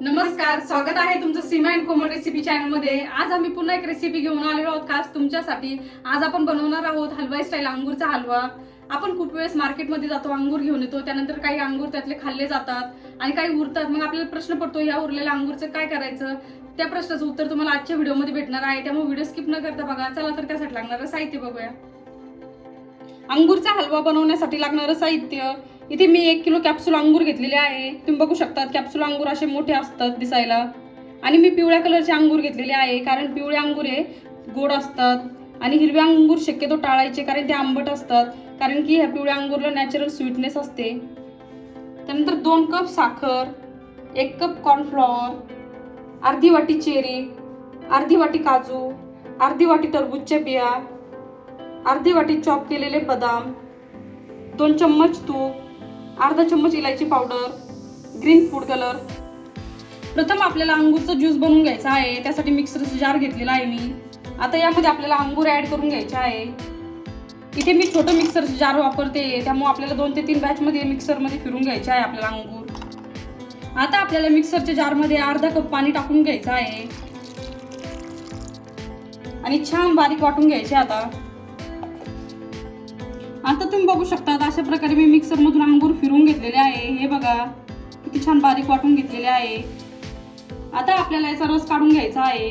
नमस्कार स्वागत आहे तुमचं सीमा अँड कोमल रेसिपी चॅनलमध्ये. आज आम्ही पुन्हा एक रेसिपी घेऊन आलेलो आहोत खास तुमच्यासाठी. आज आपण बनवणार आहोत हलवाई स्टाईल अंगूरचा हलवा. आपण खूप वेळेस मार्केटमध्ये जातो अंगूर घेऊन येतो. त्यानंतर काही अंगूर त्यातले खाल्ले जातात आणि काही उरतात. मग आपल्याला प्रश्न पडतो या उरलेल्या अंगूरचं काय करायचं? त्या प्रश्नाचं उत्तर तुम्हाला आजच्या व्हिडिओमध्ये भेटणार आहे. त्यामुळे व्हिडिओ स्किप न करता बघा. चला तर त्यासाठी लागणारं साहित्य बघूया. अंगूरचा हलवा बनवण्यासाठी लागणारं साहित्य इथे मी एक किलो कॅप्सूल अंगूर घेतलेले आहे. तुम्ही बघू शकतात कॅप्सूल अंगूर असे मोठे असतात दिसायला. आणि मी पिवळ्या कलरचे अंगूर घेतलेले आहे कारण पिवळे अंगूर हे गोड असतात. आणि हिरवे अंगूर शक्यतो टाळायचे कारण ते आंबट असतात. कारण की ह्या पिवळ्या अंगूरला नॅचरल स्वीटनेस असते. त्यानंतर दोन कप साखर एक कप कॉर्नफ्लॉवर अर्धी वाटी चेरी अर्धी वाटी काजू अर्धी वाटी टरबूजच्या बिया अर्धी वाटी चॉप केलेले बदाम दोन चम्मच तूप अर्धा चम्मच इलायची पावडर ग्रीन फूड कलर प्रथम आपल्याला अंगूरचा ज्यूस बनवून घ्यायचा आहे. त्यासाठी मिक्सरचा जार घेतलेला आहे मी. आता यामध्ये आपल्याला अंगूर ॲड करून घ्यायचे आहे. इथे मी छोटं मिक्सरचं जार वापरते. त्यामुळे आपल्याला दोन ते तीन बॅचमध्ये मिक्सरमध्ये फिरून घ्यायचे आहे आपल्याला अंगूर. आता आपल्याला मिक्सरच्या जारमध्ये अर्धा कप पाणी टाकून घ्यायचं आहे. आणि छान बारीक वाटून घ्यायचे आता. आता तुम्ही बघू शकता अशा प्रकारे मी मिक्सर मधून अंगूर फिरून घेतलेले आहे. हे बघा किती छान बारीक वाटून घेतलेले आहे. आता आपल्याला याचा रस काढून घ्यायचा आहे.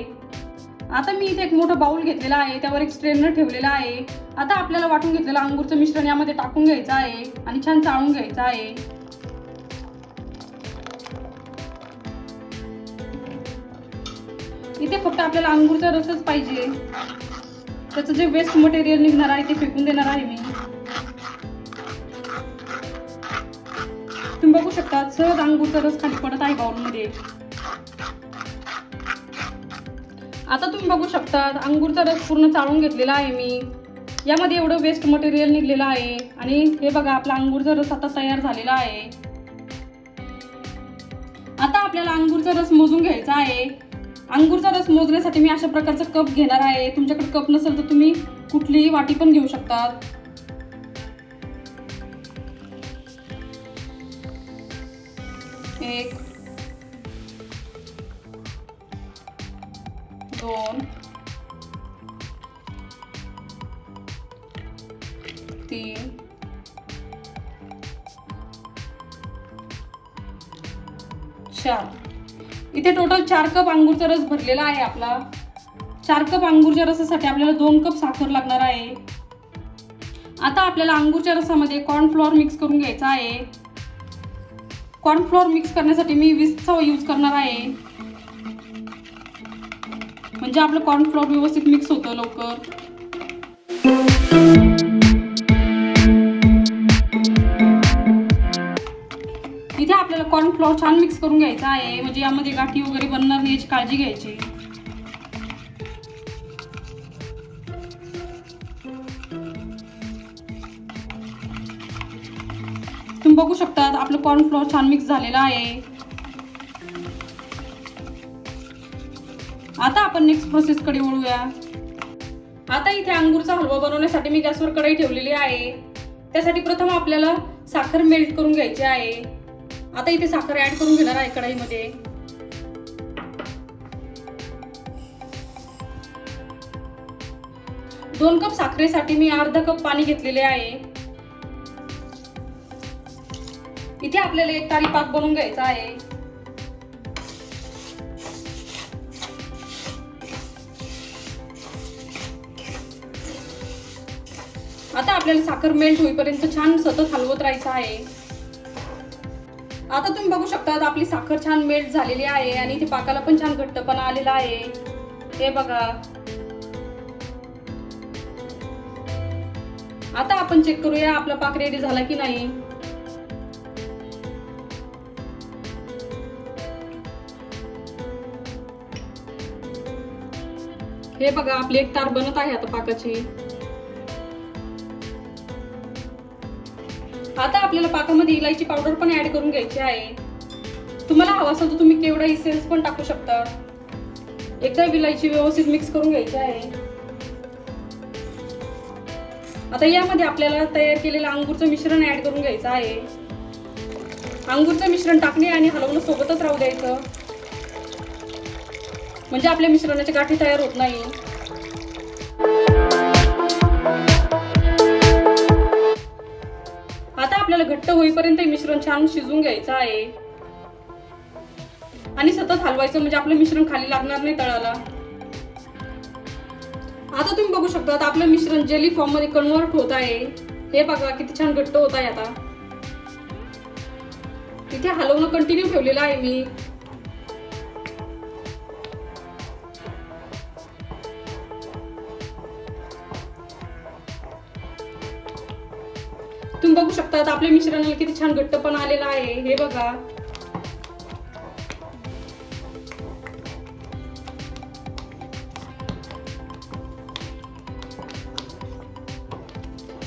आता मी इथे एक मोठा बाउल घेतलेला आहे त्यावर एक स्ट्रेनर ठेवलेला आहे. आता आपल्याला वाटून घेतलेलं अंगूरचं मिश्रण यामध्ये टाकून घ्यायचं आहे आणि छान चाळून घ्यायचं आहे. इथे फक्त आपल्याला अंगूरचा रसच पाहिजे. त्याचं जे वेस्ट मटेरियल निघणार आहे ते फेकून देणार आहे मी. तुम्ही बघू शकता सहज अंगूरचा रस खाली पडत आहे बाउलमध्ये. आता तुम्ही बघू शकता अंगूरचा रस पूर्ण चाळून घेतलेला आहे मी. यामध्ये एवढं वेस्ट मटेरियल निघलेलं आहे. आणि हे बघा आपला अंगूरचा रस आता तयार झालेला आहे. आता आपल्याला अंगूरचा रस मोजून घ्यायचा आहे. अंगूरचा रस मोजण्यासाठी मी अशा प्रकारचा कप घेणार आहे. तुमच्याकडे कप नसेल तर तुम्ही कुठलीही वाटी पण घेऊ शकतात एक दोन तीन चार. इथे टोटल चार कप अंगूरचा रस भरलेला आहे आपला. चार कप अंगूरच्या रसासाठी आपल्याला दोन कप साखर लागणार आहे. आता आपल्याला अंगूरच्या रसामध्ये कॉर्नफ्लॉवर मिक्स करून घ्यायचा आहे. कॉर्नफ्लोअर मिक्स करण्यासाठी मी विस्कचा यूज करणार आहे. म्हणजे आपलं कॉर्नफ्लोअर व्यवस्थित मिक्स होतं लवकर. इथे आपल्याला कॉर्नफ्लोअर छान मिक्स करून घ्यायचा आहे. म्हणजे यामध्ये गाठी वगैरे बनणार नाही याची काळजी घ्यायची. तुम्ही बघू शकता आपलं कॉर्नफ्लोअर छान मिक्स झालेलं आहे. आता आपण नेक्स्ट प्रोसेस कडे वळूया. आता इथे अंगूरचा हलवा बनवण्यासाठी मी गॅसवर कढई ठेवलेली आहे. त्यासाठी प्रथम आपल्याला साखर मेल्ट करून घ्यायची आहे. आता इथे साखर ऍड करून घेणार आहे कढईमध्ये. दोन कप साखरेसाठी मी अर्धा कप पाणी घेतलेले आहे. इथे आपल्याला एक तारी पाक बनवून घ्यायचा आहे? आता आपल्याला साखर मेल्ट होईपर्यंत छान सतत हलवत राहायचं आहे. आता तुम्ही बघू शकता आपली साखर छान मेल्ट झालेली आहे आणि इथे पाकाला पण छान घट्टपणा आलेला आहे. हे बघा. आता आपण चेक करूया आपला पाक रेडी झाला की नाही. हे बघा आपली एक तार बनत आहे आता पाकाची. आता आपल्याला पाकामध्ये इलायची पावडर पण ऍड करून घ्यायची आहे. तुम्हाला हवा असेल तर तुम्ही केवढा इसेन्स पण टाकू शकता. एकदा इलायची व्यवस्थित मिक्स करून घ्यायची आहे. आता यामध्ये आपल्याला तयार केलेलं अंगूरचं मिश्रण ऍड करून घ्यायचं आहे. अंगूरचं मिश्रण टाकणे आणि हलवणं सोबतच राहू द्यायचं. म्हणजे आपल्या मिश्रणाच्या गाठी तयार होत नाही. आता आपल्याला घट्ट होईपर्यंत मिश्रण छान शिजून घ्यायचं आहे. आणि सतत हलवायचं म्हणजे आपलं मिश्रण खाली लागणार नाही तळाला. आता तुम्ही बघू शकता आता आपलं मिश्रण जेली फॉर्ममध्ये कन्वर्ट होत आहे. हे बघा किती छान घट्ट होत आहे आता. तिथे हलवणं कंटिन्यू ठेवलेलं आहे मी. बघू शकतात. आपल्या मिश्रणाला किती छान घट्टपण आलेला आहे. हे बघा.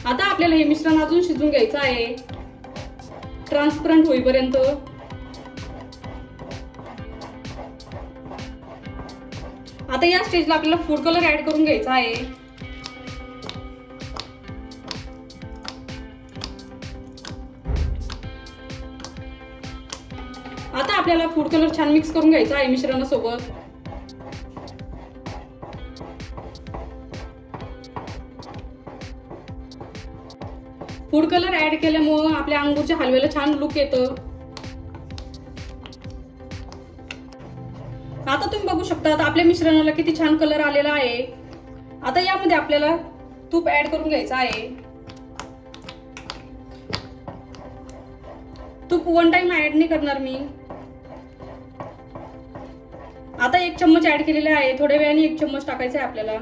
आता आपल्याला हे मिश्रण अजून शिजून घ्यायचं आहे. ट्रान्सपरंट होईपर्यंत. आता या स्टेजला आपल्याला फूड कलर ऍड करून घ्यायचा आहे. आपल्याला फूड कलर छान मिक्स करून घ्यायचा आहे मिश्रणासोबत फूड कलर ऍड केल्यामुळं आपल्या अंगूरच्या हलव्याला छान लुक येतं. आता तुम्ही बघू शकता आता आपल्या मिश्रणाला किती छान कलर आलेला आहे. आता यामध्ये आपल्याला तूप ऍड करून घ्यायचं आहे. तूप वन टाइम ऍड नाही करणार मी. आता एक चम्मच ऍड केलेले आहे. थोड्या वेळाने एक चम्मच टाकायचा आहे आपल्याला.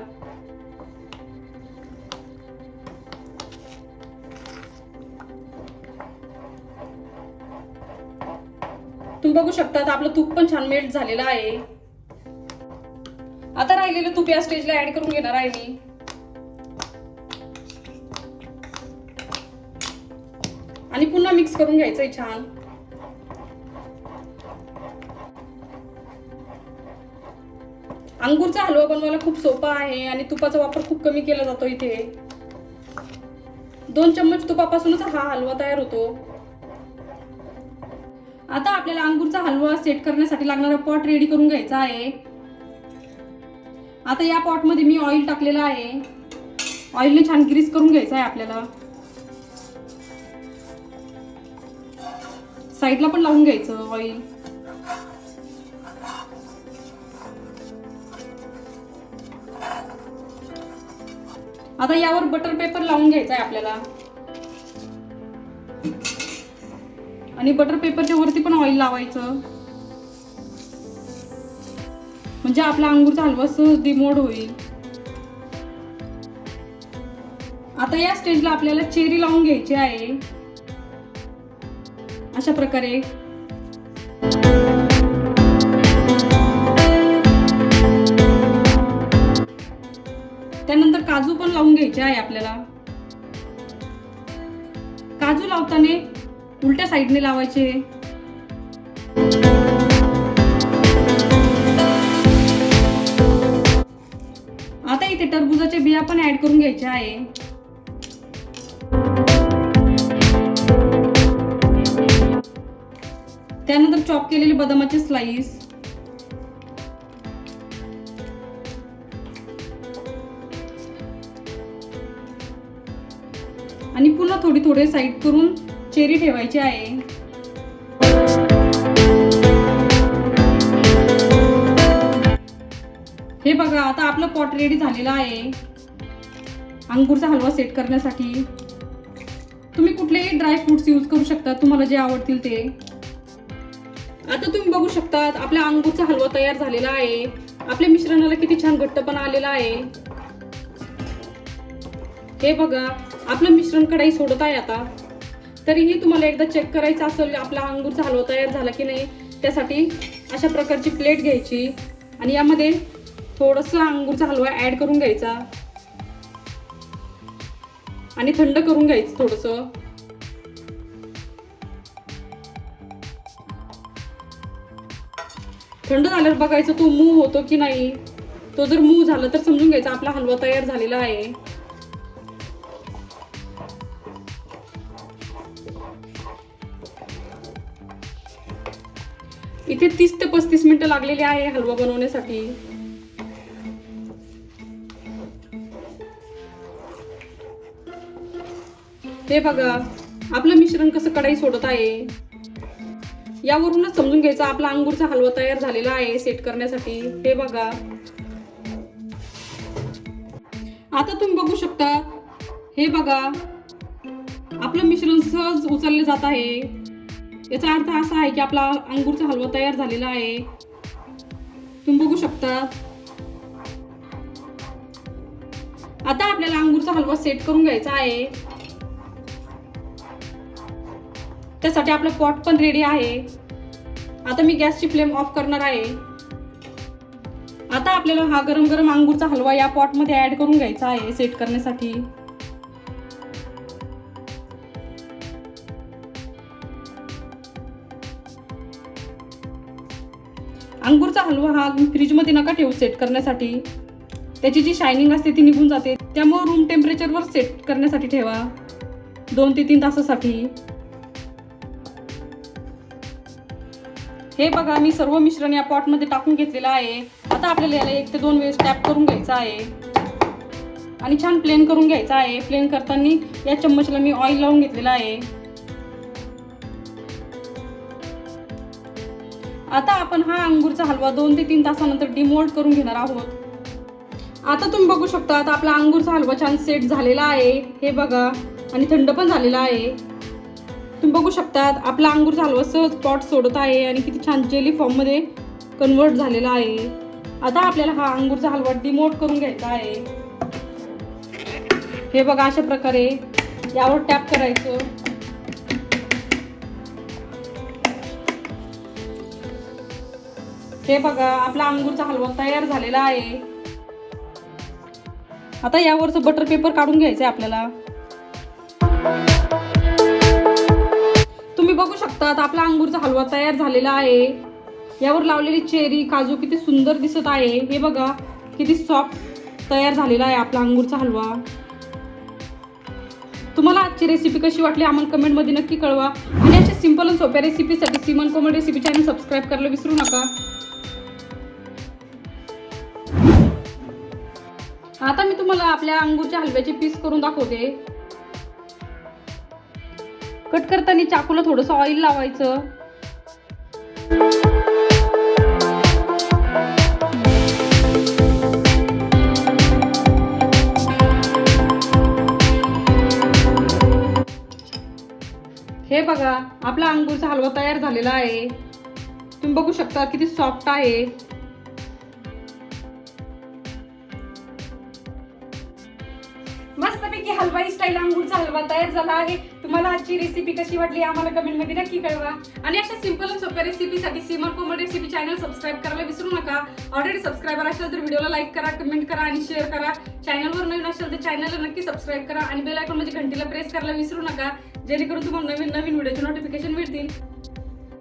तुम्ही बघू शकता आपलं तूप पण छान मेल्ट झालेलं आहे. आता राहिलेलं तूप या स्टेजला ऍड करून घेणार आहे मी. आणि पुन्हा मिक्स करून घ्यायचंय छान. अंगूरचा हलवा बनवायला खूप सोपा आहे आणि तुपाचा वापर खूप कमी केला जातो इथे. दोन चम्मच तुपापासूनच हा हलवा तयार होतो. आता आपल्याला अंगूरचा हलवा सेट करण्यासाठी लागणारा पॉट रेडी करून घ्यायचा आहे. आता या पॉटमध्ये मी ऑइल टाकलेला आहे. ऑइलने छान ग्रीस करून घ्यायचं आहे आपल्याला. साईडला पण लावून घ्यायचं ऑइल आता यावर बटर पेपर लावून घ्यायचा आहे आपल्याला. आणि बटर पेपरच्या वरती पण ऑइल लावायचं. म्हणजे आपला अंगूरचा हलवा सहज डिमोड होईल. आता या स्टेजला आपल्याला चेरी लावून घ्यायची आहे. अशा प्रकारे. लावून घ्यायचे आहे आपल्याला. काजू लावताना उलट्या साईडने लावायचे. आता इथे टरबुजाच्या बिया पण ऍड करून घ्यायच्या आहे. त्यानंतर चॉप केलेले बदामाचे स्लाइस. आणि पुन्हा थोडी थोडे साईड करून चेरी ठेवायची आहे. हे बघा आता आपलं पॉट रेडी झालेलं आहे. अंगूरचा हलवा सेट करण्यासाठी. तुम्ही कुठलेही ड्राय फ्रुट्स यूज करू शकता तुम्हाला जे आवडतील ते. आता तुम्ही बघू शकता आपला अंगूरचा हलवा तयार झालेला आहे. आपल्या मिश्रणाला किती छान घट्टपणा आलेला आहे. हे बघा आपलं मिश्रण कढाई सोडत आहे आता. तरीही तुम्हाला एकदा चेक करायचं असेल आपला अंगूरचा हलवा तयार झाला की नाही त्यासाठी अशा प्रकारची प्लेट घ्यायची. आणि यामध्ये थोडंसं अंगूरचा हलवा ॲड करून घ्यायचा. आणि थंड करून घ्यायचं थोडंसं. थंड झाल्यावर बघायचं तो मूव होतो की नाही. तो जर मूव झाला तर समजून घ्यायचा आपला हलवा तयार झालेला आहे. इथे तीस ते पस्तीस मिनिटं लागलेली आहे हलवा बनवण्यासाठी. हे बघा आपलं मिश्रण कसं कढाई सोडत आहे. यावरूनच समजून घ्यायचं आपला अंगूरचा हलवा तयार झालेला आहे सेट करण्यासाठी. हे बघा. आता तुम्ही बघू शकता हे बघा आपलं मिश्रण सहज उचलले जात आहे. याचा अर्थ असा आहे की आपला अंगूरचा हलवा तयार झालेला आहे. तुम्ही बघू शकता. आता आपल्याला अंगूरचा हलवा सेट करून घ्यायचा आहे. त्यासाठी आपलं पॉट पण रेडी आहे. आता मी गॅसची फ्लेम ऑफ करणार आहे. आता आपल्याला हा गरम गरम अंगूरचा हलवा या पॉटमध्ये ऍड करून घ्यायचा आहे सेट करण्यासाठी. अंगूरचा हलवा हा फ्रीजमध्ये नका ठेवू सेट करण्यासाठी. त्याची जी शायनिंग असते ती निघून जाते. त्यामुळे रूम टेम्परेचरवर सेट करण्यासाठी ठेवा. दोन ते तीन तासासाठी. हे बघा मी सर्व मिश्रण या पॉटमध्ये टाकून घेतलेलं आहे. आता आपल्याला याला एक ते दोन वेळेस टॅप करून घ्यायचा आहे. आणि छान प्लेन करून घ्यायचा आहे. प्लेन करताना या चम्मचला मी ऑइल लावून घेतलेला आहे. आता आपण हा अंगूरचा हलवा दोन ते तीन तासानंतर डिमोल्ड करून घेणार आहोत. आता तुम्ही बघू शकता आता आपला अंगूरचा हलवा छान सेट झालेला आहे. हे बघा आणि थंड पण झालेला आहे. तुम्ही बघू शकतात आपला अंगूरचा हलवा सहज पॉट सोडत आहे आणि किती छान जेली फॉर्ममध्ये कन्वर्ट झालेला आहे. आता आपल्याला हा अंगूरचा हलवा डिमोट करून घ्यायचा आहे. हे बघा अशा प्रकारे यावर टॅप करायचं. हे बघा आपला अंगूरचा हलवा तयार झालेला आहे. आता यावरचं बटर पेपर काढून घ्यायचं आहे आपल्याला. तुम्ही बघू शकता आपला अंगूरचा हलवा तयार झालेला आहे. यावर लावलेली चेरी काजू किती सुंदर दिसत आहे. हे बघा किती सॉफ्ट तयार झालेला आहे आपला अंगूरचा हलवा. तुम्हाला आजची रेसिपी कशी वाटली आम्हाला कमेंटमध्ये नक्की कळवा. आणि अशा सिंपल आणि सोप्या रेसिपीसाठी सिमन कोमल रेसिपी चॅनल सबस्क्राईब करायला विसरू नका. आता मी तुम्हाला आपल्या अंगूरच्या हलव्याचे पीस करून दाखवते. कट करताना चाकूला थोडंसं ऑइल लावायचं. हे बघा आपला अंगूरचा हलवा तयार झालेला आहे. तुम्ही बघू शकता किती सॉफ्ट आहे. मस्तपैकी हलवाई स्टाईल अंगूरचा हलवा तयार झाला आहे. तुम्हाला आजची रेसिपी कशी वाटली आम्हाला कमेंटमध्ये नक्की कळवा. आणि अशा सिंपल आणि सोप्या रेसिपीसाठी Simar Komal recipe channel subscribe करायला विसरू नका. ऑलरेडी सबस्क्रायबर असेल तर व्हिडिओला लाईक करा कमेंट करा आणि शेअर करा. चॅनलवर नवीन असेल तर चॅनलला नक्की सबस्क्राईब करा आणि बेल आयकॉन म्हणजे घंटीला प्रेस करायला विसरू नका. जेणेकरून तुम्हाला नवीन नवीन व्हिडिओचे नोटिफिकेशन मिळतील.